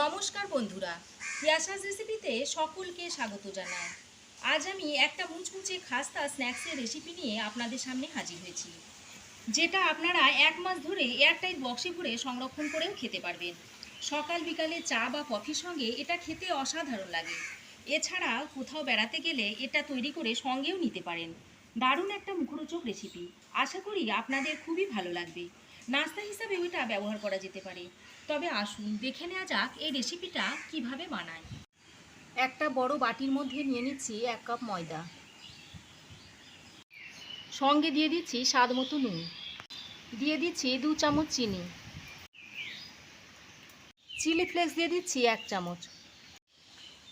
নমস্কার বন্ধুরা ইয়াসাস রেসিপিতে সকলকে স্বাগত জানাই। আজ আমি একটা মুচমুচে খাস্তা স্ন্যাক্সের রেসিপি নিয়ে আপনাদের সামনে হাজির হয়েছি, যেটা আপনারা এক মাস ধরে এয়ারটাইট বক্সে ভরে সংরক্ষণ করেও খেতে পারবেন। সকাল বিকালে চা বা কফির সঙ্গে এটা খেতে অসাধারণ লাগে। এছাড়া কোথাও বেড়াতে গেলে এটা তৈরি করে সঙ্গেও নিতে পারেন। দারুণ একটা মুখরোচক রেসিপি। আশা করি আপনাদের খুবই ভালো লাগবে। নাস্তা হিসাবে এটা ব্যবহার করা যেতে পারে। তবে আসুন, দেখে নেওয়া যাক এই রেসিপিটা কীভাবে বানায়। একটা বড় বাটির মধ্যে নিয়ে নিচ্ছি এক কাপ ময়দা। সঙ্গে দিয়ে দিচ্ছি স্বাদ মতো নুন। দিয়ে দিচ্ছি দু চামচ চিনি। চিলি ফ্লেক্স দিয়ে দিচ্ছি এক চামচ।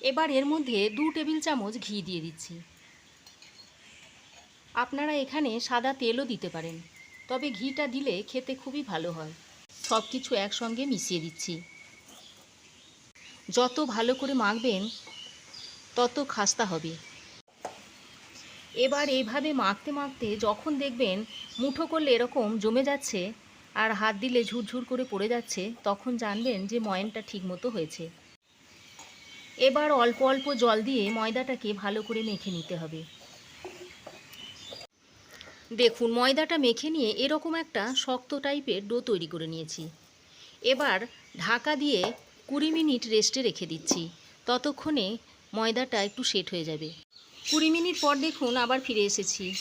এবার এর মধ্যে দু টেবিল চামচ ঘি দিয়ে দিচ্ছি। আপনারা এখানে সাদা তেলও দিতে পারেন। তবে ঘিটা দিলে খেতে খুবই ভালো হয়। সব কিছু একসঙ্গে মিশিয়ে দিচ্ছি। যত ভালো করে মাখবেন, তত খাস্তা হবে। এবার এইভাবে মাখতে মাখতে যখন দেখবেন মুঠো করলে এরকম জমে যাচ্ছে আর হাত দিলে ঝুরঝুর করে পড়ে যাচ্ছে, তখন জানবেন যে ময়নটা ঠিকমতো হয়েছে। এবার অল্প অল্প জল দিয়ে ময়দাটাকে ভালো করে মেখে নিতে হবে। দেখুন, ময়দাটা মেখে নিয়ে এরকম একটা শক্ত টাইপের ডো তৈরি করে নিয়েছি। এবার ঢাকা দিয়ে কুড়ি মিনিট রেস্টে রেখে দিচ্ছি। ততক্ষণে ময়দাটা একটু সেট হয়ে যাবে। কুড়ি মিনিট পর দেখুন আবার ফিরে এসেছি।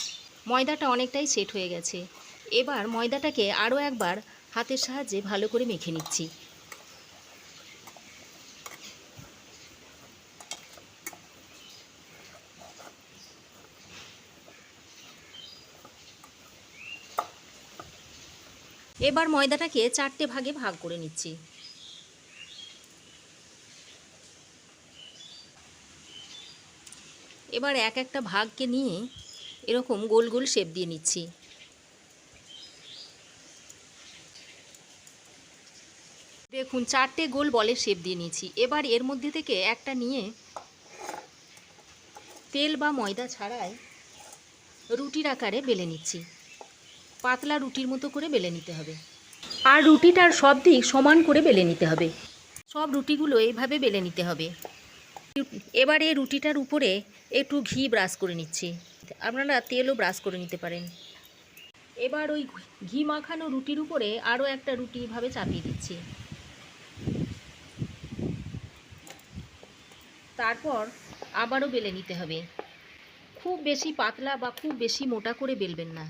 ময়দাটা অনেকটাই সেট হয়ে গেছে। এবার ময়দাটাকে আরও একবার হাতের সাহায্যে ভালো করে মেখে নিচ্ছি। এবার ময়দাটাকে চারটে ভাগে ভাগ করে নিচ্ছি। এবার এক একটা ভাগকে নিয়ে এরকম গোল গোল শেপ দিয়ে নিচ্ছি। দেখুন, চারটে গোল বলে শেপ দিয়ে নিয়েছি। এবার এর মধ্যে থেকে একটা নিয়ে তেল বা ময়দা ছাড়াই রুটির আকারে বেলে নিচ্ছি। পাতলা রুটির মতো করে বেলে নিতে হবে। আর রুটিটার সব দিক সমান করে বেলে নিতে হবে। সব রুটিগুলো এইভাবে বেলে নিতে হবে। এবার এবারে রুটিটার উপরে একটু ঘি ব্রাশ করে নিচ্ছি। আপনারা তেলও ব্রাশ করে নিতে পারেন। এবার ওই ঘি মাখানো রুটির উপরে আরও একটা রুটি এভাবে চাপিয়ে দিচ্ছি। তারপর আবারও বেলে নিতে হবে। খুব বেশি পাতলা বা খুব বেশি মোটা করে বেলবেন না।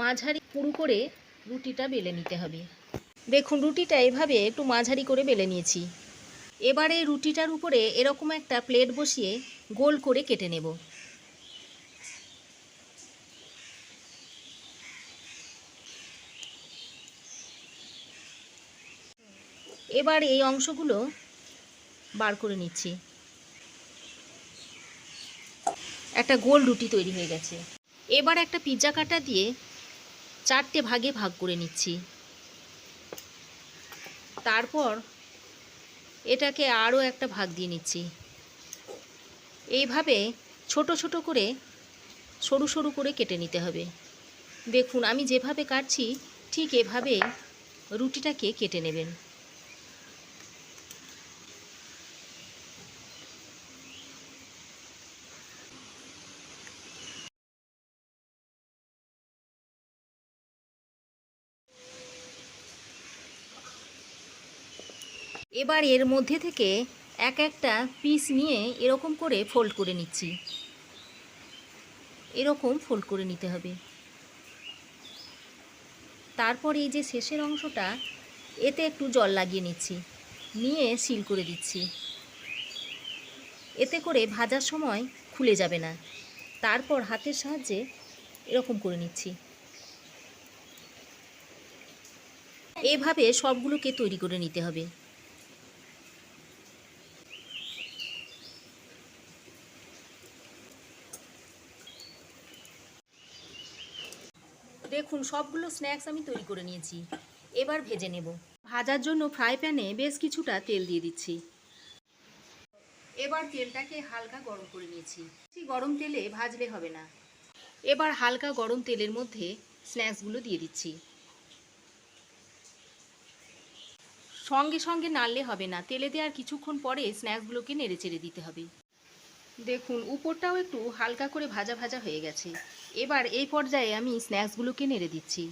মাঝারি পুরু করে রুটিটা বেলে নিতে হবে। দেখুন, রুটিটা এভাবে একটু মাঝারি করে বেলে নিয়েছি। এবারে রুটিটার উপরে এরকম একটা প্লেট বসিয়ে গোল করে কেটে নেব। এবার এই অংশগুলো বার করে নিচ্ছি। একটা গোল রুটি তৈরি হয়ে গেছে। এবার একটা পিৎজা কাটা দিয়ে চারটে ভাগে ভাগ করে নিচ্ছি। তারপর এটাকে আরও একটা ভাগ দিয়ে নিচ্ছি। এইভাবে ছোট ছোট করে সরু সরু করে কেটে নিতে হবে। দেখুন, আমি যেভাবে কাটছি, ঠিক এভাবে রুটিটাকে কেটে নেবেন। এবার এর মধ্যে থেকে এক একটা পিস নিয়ে এরকম করে ফোল্ড করে নিচ্ছি। এরকম ফোল্ড করে নিতে হবে। তারপর এই যে শেষের অংশটা, এতে একটু জল লাগিয়ে নিচ্ছি। নিয়ে সিল করে দিচ্ছি। এতে করে ভাজার সময় খুলে যাবে না। তারপর হাতের সাহায্যে এরকম করে নিচ্ছি। এভাবে সবগুলোকে তৈরি করে নিতে হবে। দেখুন, সবগুলো স্ন্যাক্স আমি তৈরি করে নিয়েছি। এবার ভেজে নেব। ভাজার জন্য ফ্রাই প্যানে বেশ কিছুটা তেল দিয়ে দিচ্ছি। এবার তেলটাকে হালকা গরম করে নিয়েছি। গরম তেলে ভাজলে হবে না। এবার হালকা গরম তেলের মধ্যে স্ন্যাক্সগুলো দিয়ে দিচ্ছি। সঙ্গে সঙ্গে নাড়লে হবে না। তেলে দেওয়ার কিছুক্ষণ পরে স্ন্যাক্সগুলোকে নেড়ে চেড়ে দিতে হবে। দেখুন, উপরটাও একটু হালকা করে ভাজা ভাজা হয়ে গেছে। এবার এই পর্যায়ে আমি স্ন্যাক্সগুলোকে নেড়ে দিচ্ছি।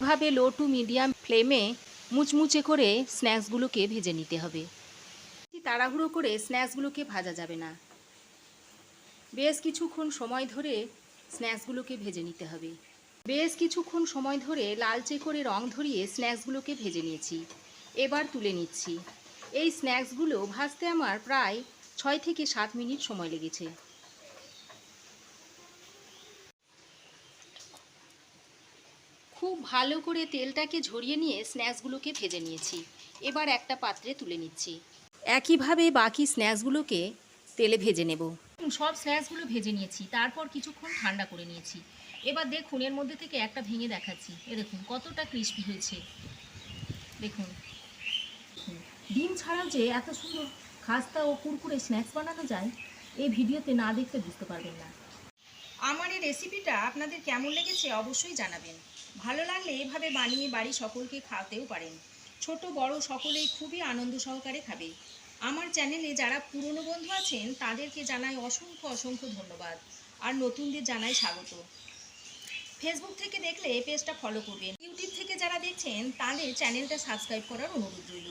এভাবে লো টু মিডিয়াম ফ্লেমে মুচমুচে করে স্ন্যাক্সগুলোকে ভেজে নিতে হবে। তাড়াহুড়ো করে স্ন্যাক্সগুলোকে ভাজা যাবে না। বেশ কিছুক্ষণ সময় ধরে স্ন্যাক্সগুলোকে ভেজে নিতে হবে। বেশ কিছুক্ষণ সময় ধরে লালচে করে রং ধরিয়ে স্ন্যাক্সগুলোকে ভেজে নিয়েছি। এবার তুলে নিচ্ছি। এই স্ন্যাক্সগুলো ভাজতে আমার প্রায় ছয় থেকে সাত মিনিট সময় লেগেছে। খুব ভালো করে তেলটাকে ঝরিয়ে নিয়ে স্ন্যাক্সগুলোকে ভেজে নিয়েছি। এবার একটা পাত্রে তুলে নিচ্ছি। একইভাবে বাকি স্ন্যাক্সগুলোকে তেলে ভেজে নেব। সব স্ন্যাক্সগুলো ভেজে নিয়েছি, তারপর কিছুক্ষণ ঠান্ডা করে নিয়েছি। এবার দেখুন, এর মধ্যে থেকে একটা ভেঙে দেখাচ্ছি। এ দেখুন, কতটা ক্রিস্পি হয়েছে। দেখুন। ডিম ছাড়াও যে এত সুন্দর খাস্তা ও কুরকুরে স্ন্যাক্স বানানো যায়, এই ভিডিওতে না দেখলে বুঝতে পারবেন না। আমার এই রেসিপিটা আপনাদের কেমন লেগেছে অবশ্যই জানাবেন। ভালো লাগলে এভাবে বানিয়ে বাড়ি সকলকে খাওয়াতেও পারেন। ছোট, বড় সকলেই খুবই আনন্দ সহকারে খাবে। আমার চ্যানেলে যারা পুরনো বন্ধু আছেন, তাদেরকে জানাই অসংখ্য অসংখ্য ধন্যবাদ। আর নতুনদের জানাই স্বাগত। ফেসবুক থেকে দেখলে পেজটা ফলো করবেন। ইউটিউব থেকে যারা দেখছেন, তাদের চ্যানেলটা সাবস্ক্রাইব করার অনুরোধ রইল।